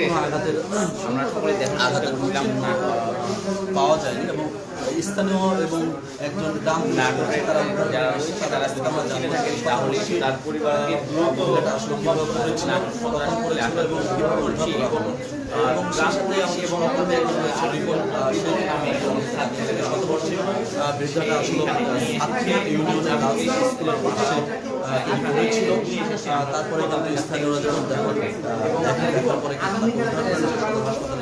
কোনো আঘাতের আমরা সকলে দেখার আঘাতের করছিলাম না পাওয়া যায়নি এবং স্থানীয় এবং একজন গ্রাম না তারা যারা তারা যদি আমরা চিনে থাকেন তাহলে তার পরিবারকে আসলে কীভাবে করেছিল কখন এবং কীভাবে করছি তারপরে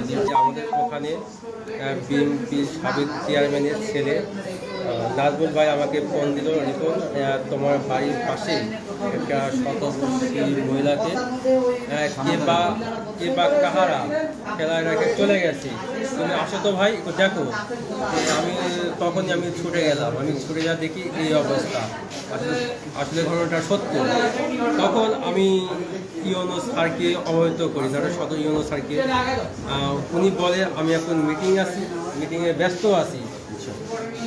কিন্তু আমাদের ওখানে বিএনপির সাবেক চেয়ারম্যানের ছেলে নাজমুল ভাই আমাকে ফোন দিল, রিপন তোমার বাড়ির পাশে একটা শতবর্ষী মহিলাকে কে বা কে বা কাহারা? খেলায় রেখে চলে গেছে। তুমি আসো তো ভাই দেখো। আমি তখনই আমি ছুটে গেলাম, আমি ছুটে যা দেখি এই অবস্থা। আসলে আসলে ঘটনাটা সত্য। তখন আমি ইউনো স্যারকে অবহিত করি, ধরো শত ইউনো স্যারকে। উনি বলে, আমি এখন মিটিং আছি মিটিংয়ে ব্যস্ত আছি।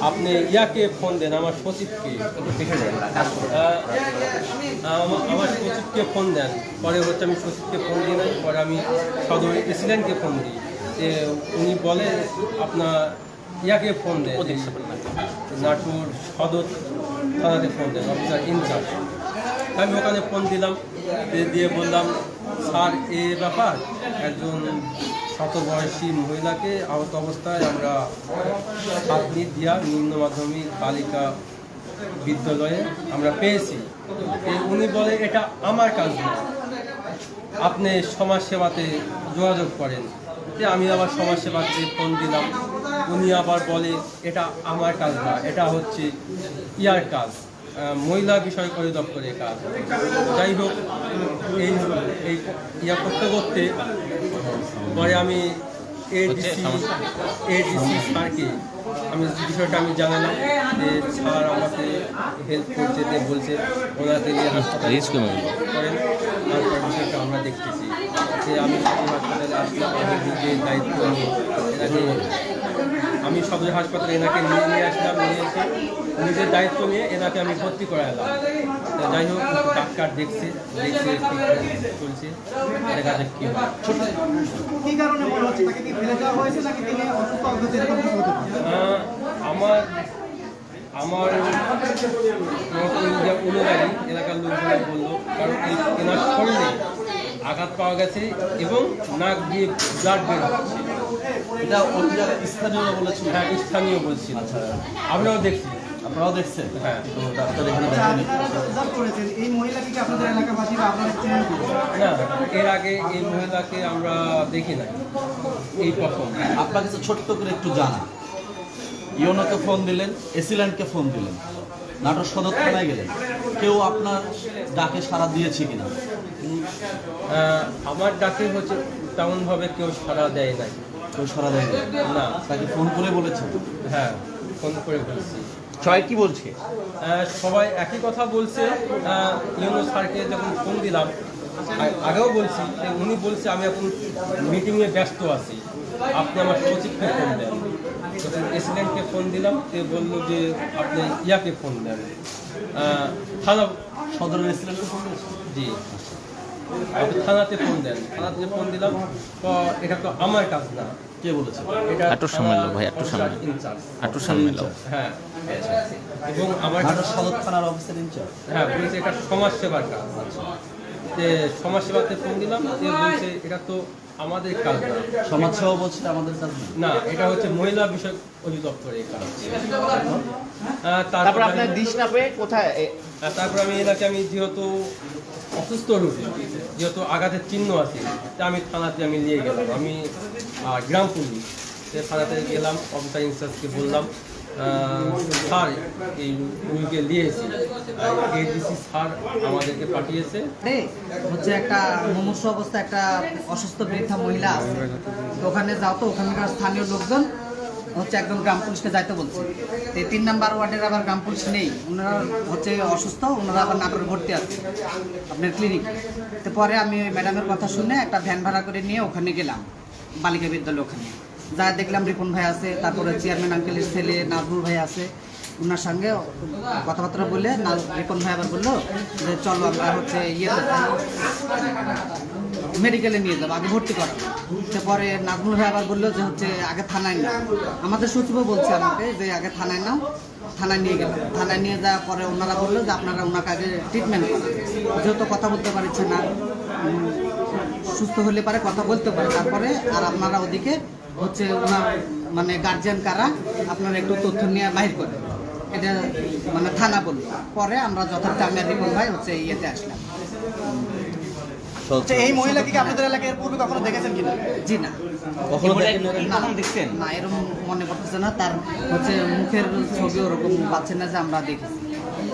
আপনি ইয়াকে ফোন দেন আমার সচিবকে। আমার সচিবকে ফোন দেন। পরে হচ্ছে আমি সচিবকে ফোন দিই নাই পরে আমি সদর প্রেসিডেন্টকে ফোন দিই। যে উনি বলে আপনার ইয়াকে ফোন দেন। নাটুর সদর থানাতে ফোন দেন অফিসার ইনচার্জ। আমি ওখানে ফোন দিলাম দিয়ে বললাম স্যার এ ব্যাপার একজন শতবয়সী মহিলাকে আহত অবস্থায় আমরা সাতনি দিয়া নিম্ন মাধ্যমিক বালিকা বিদ্যালয়ে আমরা পেয়েছি। উনি বলে, এটা আমার কাজ না আপনি সমাজ সেবাতে যোগাযোগ করেন। আমি আবার সমাজ সেবাতে ফোন দিলাম। উনি আবার বলে, এটা আমার কাজ না, এটা হচ্ছে ইয়ার কাজ। মহিলা বিষয় অধিদপ্তরের কাজ। যাই হোক এই এই ইয়া করতে করতে পরে আমি এডিসি এডিসি স্যারকে আমি বিষয়টা আমি জানালাম যে স্যার আমাকে হেল্প করছে যে বলছে ওনাকে নিয়ে হাসপাতালে করেন তারপর বিষয়টা আমরা দেখতেছি। যে আমি হাসপাতালে আসলাম আমি দায়িত্ব নিয়ে আমি সদর হাসপাতালে এনাকে নিয়ে নিয়ে আসলাম নিয়ে এসে নিজের দায়িত্ব নিয়ে এনাকে আমি ভর্তি করালাম। যাই হোক ডাক্তার দেখছে দেখছে চলছে দেখা যাক কি আমার আমার অনুযায়ী এলাকার লোকজন বলল কারণ এনার শরীরে আঘাত পাওয়া গেছে এবং নাক দিয়ে ব্লাড বের হচ্ছে। এটা অন্য জায়গায় স্থানীয়রা বলেছিল। হ্যাঁ স্থানীয় বলছিল। আচ্ছা। আমরাও দেখছি আপনারাও দেখছেন? হ্যাঁ। তো ডাক্তার এখানে আচ্ছা, দেখেনি আপনারা যে অবজার্ভ করেছেন এই মহিলাকে কি আপনাদের এলাকাবাসী বা আপনারা না এর আগে এই মহিলাকে আমরা দেখি নাই এই প্রথম। আপনার কাছে ছোট্ট করে একটু জানা ইওনোকে ফোন দিলেন এসিল্যান্ডকে ফোন দিলেন। নাটোর সদর থানায় গেলেন। কেউ আপনার ডাকে সাড়া দিয়েছে কিনা? আমার ডাকে হচ্ছে তেমনভাবে কেউ সাড়া দেয় নাই। কেউ সাড়া দেয়নি না তাকে ফোন করে বলেছেন হ্যাঁ ফোন করে বলছি। সবাই কি বলছে? সবাই একই কথা বলছে। ইউনো স্যারকে যখন ফোন দিলাম আগেও বলছি যে উনি বলছে আমি এখন মিটিংয়ে ব্যস্ত আছি। আপনি আমার সচিবকে ফোন দেন। তখন প্রেসিডেন্টকে ফোন দিলাম সে বলল যে আপনি ইয়াকে ফোন দেন। থানা সদরের এসিল্যান্ডকে ফোন জি। আপনি থানাতে ফোন দেন। থানাতে ফোন দিলাম। এটা তো আমার কাজ না। কে বলেছে? এটা একটু সামনে এলো ভাই, একটু সামনে। একটু সামনে এলো হ্যাঁ। এবং আমার সদর থানার অফিসার ইনচার্জ হ্যাঁ বলছে এটা সমাজ সেবার কাজ। যে সমাজ ফোন দিলাম যে বলছে এটা তো আমাদের কাজ না। সমাজসেবা বলছে আমাদের কাজ না। এটা হচ্ছে মহিলা বিষয়ক অধিদপ্তরের কাজ। তারপর আপনার দিশ না পেয়ে কোথায়? তারপর আমি এনাকে আমি যেহেতু অসুস্থ রোগী যেহেতু আঘাতের চিহ্ন আছে তা আমি থানাতে আমি নিয়ে গেলাম। আমি গ্রাম পুলিশ সে থানাতে গেলাম অফিসার ইনচার্জকে বললাম স্যার, এই রুগীকে নিয়েছি এডিসি স্যার আমাদেরকে পাঠিয়েছে। হচ্ছে একটা মুমূর্ষ অবস্থা, একটা অসুস্থ বৃদ্ধা মহিলা তো ওখানে যাও তো, ওখানকার স্থানীয় লোকজন হচ্ছে একদম গ্রাম পুলিশকে যাইতে বলছে। তো তিন নাম্বার ওয়ার্ডের আবার গ্রাম পুলিশ নেই। ওনারা হচ্ছে অসুস্থ, ওনারা আবার নাটোরে ভর্তি আছে আপনার ক্লিনিক তো পরে আমি ওই ম্যাডামের কথা শুনে একটা ভ্যান ভাড়া করে নিয়ে ওখানে গেলাম, বালিকা বিদ্যালয় ওখানে। যা দেখলাম রিপন ভাই আছে, তারপরে চেয়ারম্যান আঙ্কেলের ছেলে নাজমুল ভাই আছে ওনার সঙ্গে কথাবার্তা বলে না রিপন ভাই আবার বলল যে চলো আমরা হচ্ছে যাই মেডিকেলে নিয়ে যাব, আগে ভর্তি করা পরে নাজমুল ভাই আবার বলল যে হচ্ছে আগে থানায় নাও। আমাদের সচিবও বলছে আমাকে যে আগে থানায় নাও, থানায় নিয়ে গেল থানায় নিয়ে যাওয়ার পরে ওনারা বলল যে আপনারা ওনাকে আগে ট্রিটমেন্ট করেন। যেহেতু কথা বলতে পারছে না সুস্থ হলে পারে, কথা বলতে পারে, তারপরে আর আপনারা ওদিকে হচ্ছে ওনার মানে গার্জিয়ান কারা আপনারা একটু তথ্য নিয়ে বাহির করেন। এটা মানে থানা বলল। পরে আমরা যথার্থ আমি রিপন ভাই হচ্ছে ইয়েতে আসলাম। আচ্ছা এই মহিলাকে কি আপনাদের এলাকায় এর পূর্বে কখনো দেখেছেন কিনা? জি না। কখনো দেখেন না, না এরকম মনে করতেছে না। তার হচ্ছে মুখের ছবি ওরকম পাচ্ছে না যে আমরা দেখেছি।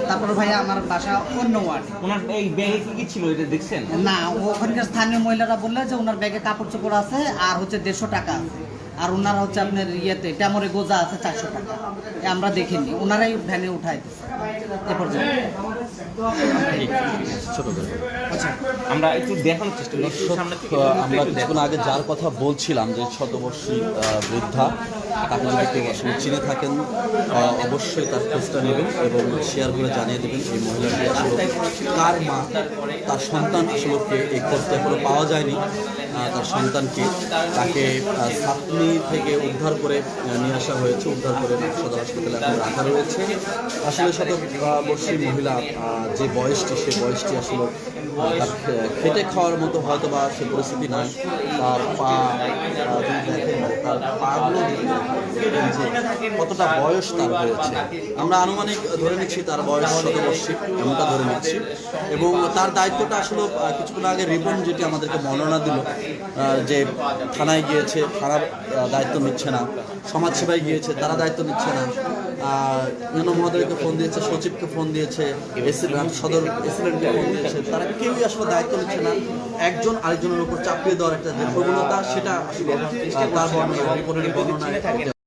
তারপর ভাই আমার বাসা অন্য ওয়ার্ডে। ওনার এই ব্যাগে কি কি ছিল এটা দেখছেন? না ওখানকার স্থানীয় মহিলারা বললে যে ওনার ব্যাগে কাপড় চোপড় আছে আর হচ্ছে দেড়শো টাকা আছে। আর ওনারা হচ্ছে আপনার ইয়েতে ট্যামরে গোজা আছে চারশো টাকা। এ আমরা দেখিনি ওনারাই ভ্যানে উঠাই দিচ্ছে এ পর্যন্ত। আচ্ছা। আমরা একটু দেখানোর চেষ্টা আমরা কিছুক্ষণ আগে যার কথা বলছিলাম যে শতবর্ষী বৃদ্ধা তাকে যদি কেউ আসলে চিনে থাকেন অবশ্যই তার খোঁজটা নেবেন এবং শেয়ার করে জানিয়ে দেবেন এই মহিলাটি আসলে কার মা তার সন্তান আসলে এই খোঁজটা এখনও পাওয়া যায়নি। তার সন্তানকে তাকে সাতনি থেকে উদ্ধার করে নিয়ে আসা হয়েছে, উদ্ধার করে সদর হাসপাতালে এখন রাখা রয়েছে। আসলে শতবর্ষী মহিলা যে বয়সটি, সে বয়সটি আসলে খেটে খাওয়ার মতো হয়তো বা সে পরিস্থিতি নয় তার পা দেখেন কতটা বয়স তার হয়েছে? আমরা আনুমানিক ধরে নিচ্ছি তার বয়স শতবর্ষী, এমনটা ধরে নিচ্ছি। এবং তার দায়িত্বটা আসলে কিছুক্ষণ আগে রিপন যেটি আমাদেরকে বর্ণনা দিল যে থানায় গিয়েছে, থানার দায়িত্ব নিচ্ছে না, সমাজসেবায় গিয়েছে, তারা দায়িত্ব নিচ্ছে না। মহোদয়কে ফোন দিয়েছে, সচিবকে ফোন দিয়েছে সদর এসিডেন্টকে ফোন দিয়েছে। তারা কেউই আসলে দায়িত্ব নিচ্ছে না। একজন আরেকজনের উপর চাপিয়ে দেওয়ার একটা যে প্রবণতা, সেটা আসলে তার বর্ণনা বর্ণনায়।